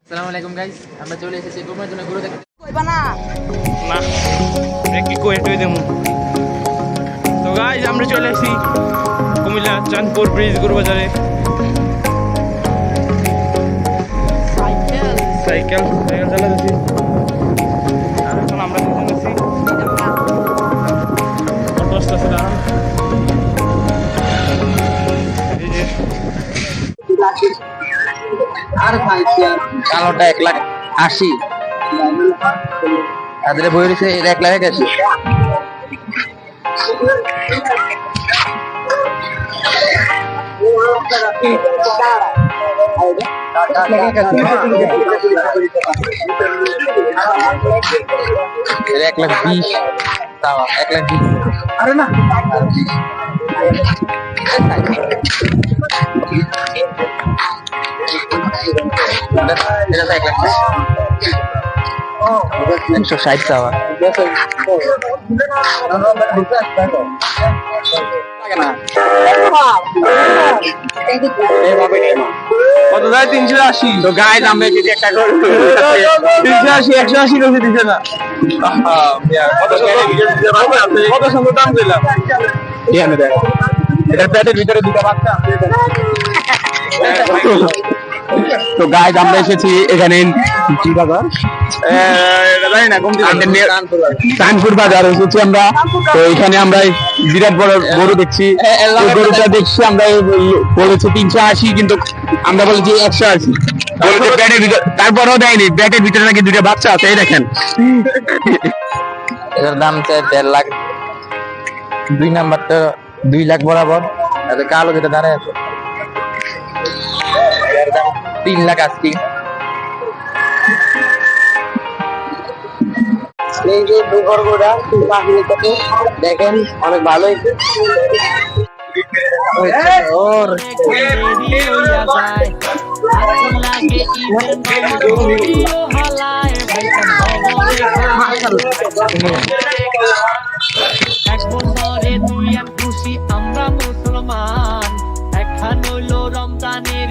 আসসালামু আলাইকুম গাইস আমরা চলে এসেছি কই এটুই দেবো তো আমরা চলে এসেছি কুমিল্লা চাঁদপুর ব্রিজ গুরুবাজারে সাইকেল সাইকেল চালাতেছি। আর এখন আমরা দুজন আছি। অটো আসতেছে দাঁড়ান কালোটা এক লাখ আশি। তাদের বই রয়েছে এটা এক লাখ একাশি এটা এক লাখ বিশ তাও এক লাখ বিশ আরে না এটা তো এক লাখ একশো ষাট টাকা কত যায়? তিনশো আশি। তো গায়ে দামে একটা করে তিনশো আশি একশো আশি দিছে না। কত সুন্দর কত সুন্দর দাম দিলাম এটা প্যাটের ভিতরে দুটো বাচ্চা। তো গায়ে আমরা এসেছি এখানে কি বাজার এটা জানি না কমতি কানপুর বাজার। এসেছি আমরা। তো এখানে আমরা বিরাট বড় গরু দেখছি। গরুটা দেখছি আমরা বলেছি তিনশো আশি কিন্তু আমরা বলেছি একশো আশি। তারপরেও দেয়নি ব্যাটের ভিতরে নাকি দুটো বাচ্চা আছে এই দেখেন। এটার দাম চাই দেড় লাখ। দুই নাম্বারটা দুই লাখ বরাবর। আর কালো যেটা দাঁড়ায় আছে। তিন লাখ আশি এই যে ভূগর্ভটা দেখেন অনেক ভালো ওর। এক বছরে দুই এক খুশি আমরা মুসলমান একখান হইল রমজানের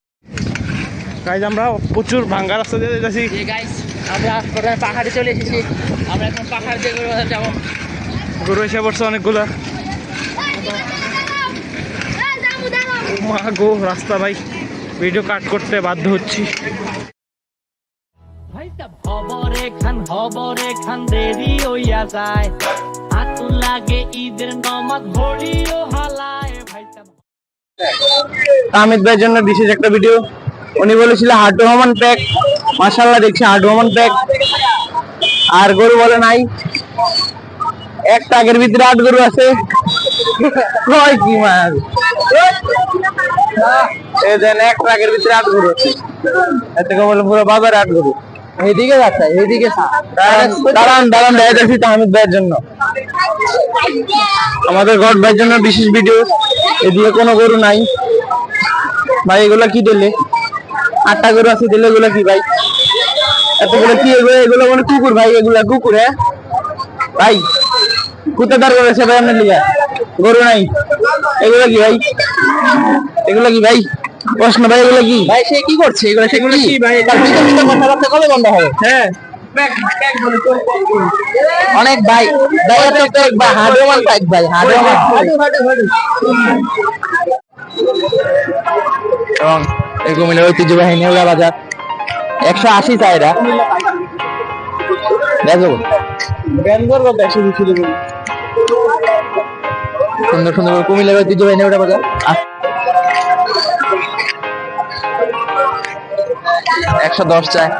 গাইজ আমরা প্রচুর ভাঙ্গা রাস্তা দিয়ে যাচ্ছি। আমরা প্রথমে পাহাড়ে চলে এসেছি। আমরা এখন পাহাড় দিয়ে ঘুরে যাব। গরু এসে পড়ছে অনেকগুলা। মা গো রাস্তা ভাই। ভিডিও কাট করতে বাধ্য হচ্ছি। আমিদ ভাইয়ের জন্য বিশেষ একটা ভিডিও উনি বলেছিল হার্ট রহমান প্যাক। মাসাল্লাহ দেখছি হার্ট রহমান প্যাক। আর গরু বলে নাই। এক টাকের ভিতরে আট গরু আছে। কয় কি মার এই দেন এক ট্রাকের ভিতরে আট গরু আছে। এর বলে পুরো বাজারে আট গরু। এইদিকে যাচ্ছে এইদিকে দাঁড়ান দাঁড়ান দাঁড়ান দেখা যাচ্ছি তাহমিদ ভাইয়ের জন্য। আমাদের গড ভাইয়ের জন্য বিশেষ ভিডিও এদিকে কোনো গরু নাই। ভাই এগুলা কি দিলে? আটটা গরু আছে দিলে এগুলা কি ভাই? এতগুলো কি এগুলো? এগুলো মানে কুকুর ভাই এগুলা কুকুর হ্যাঁ? ভাই কুতে কুত্তাদার করেছে ভাই আপনার লিগা। গরু নাই। এগুলো কি ভাই? এগুলো কি ভাই? প্রশ্ন ভাই এগুলো কি? ভাই সে কি করছে? এগুলো সেগুলো কি? ভাই কথাবার্তা কবে বন্ধ হবে হ্যাঁ। অনেক ভাই ভাই এত প্যাক ভাই হাডওয়ান প্যাক ভাই এবং এই কুমিল্লার ঐতিহ্যবাহী নেওয়া বাজার একশো আশি বিক্রি সুন্দর সুন্দর কুমিল্লার ঐতিহ্যবাহী নেওয়া বাজার একশো দশ চায়।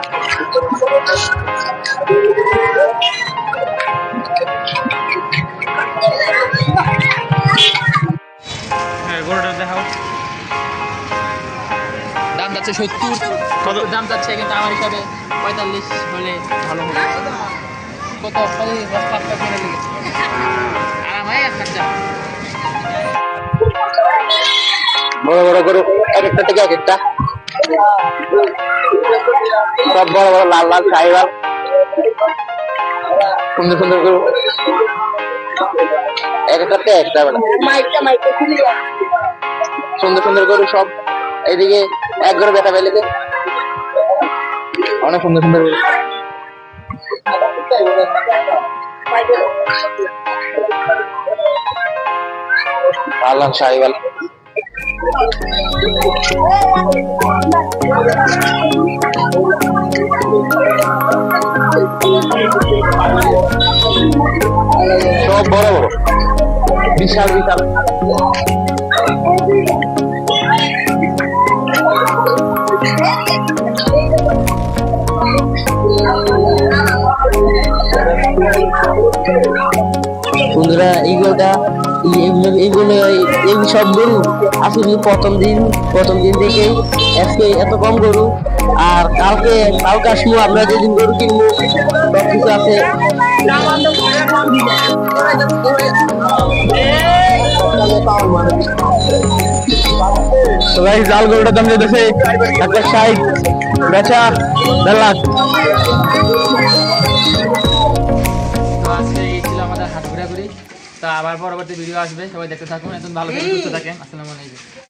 যাচ্ছে সত্তর। কত? দাম যাচ্ছে কিন্তু আমার হিসাবে পঁয়তাল্লিশ হলে ভালো হবে। কত? আরামাই এক খরচা বড় বড় গরু এক একটা থেকে এক একটা সব বড় বড় লাল লাল সাইবার সুন্দর সুন্দর গরু। এক একটা থেকে একটা বেটা। সুন্দর সুন্দর গরু সব। এদিকে এক গরু বেটা পেলেছে অনেক সুন্দর সুন্দর লাল লাল সব বড় বড়। বিশাল বিশাল। বন্ধুরা এইগুলোটা এইগুলো এইগুলো এই সব গরু আসলে প্রথম দিন প্রথম দিন থেকেই আজকে এত কম গরু। আর কালকে কালকে আসব আমরা যেদিন গরু কিনবো সব কিছু আছে। তো গাইস লাল দাম যেতেছে এক বেচা দেড় আমাদের ঘোরাঘুরি তো আবার পরবর্তী ভিডিও আসবে। সবাই দেখতে থাকুন, একদম ভালো থাকেন, সুস্থ থাকেন। আসসালামু আলাইকুম।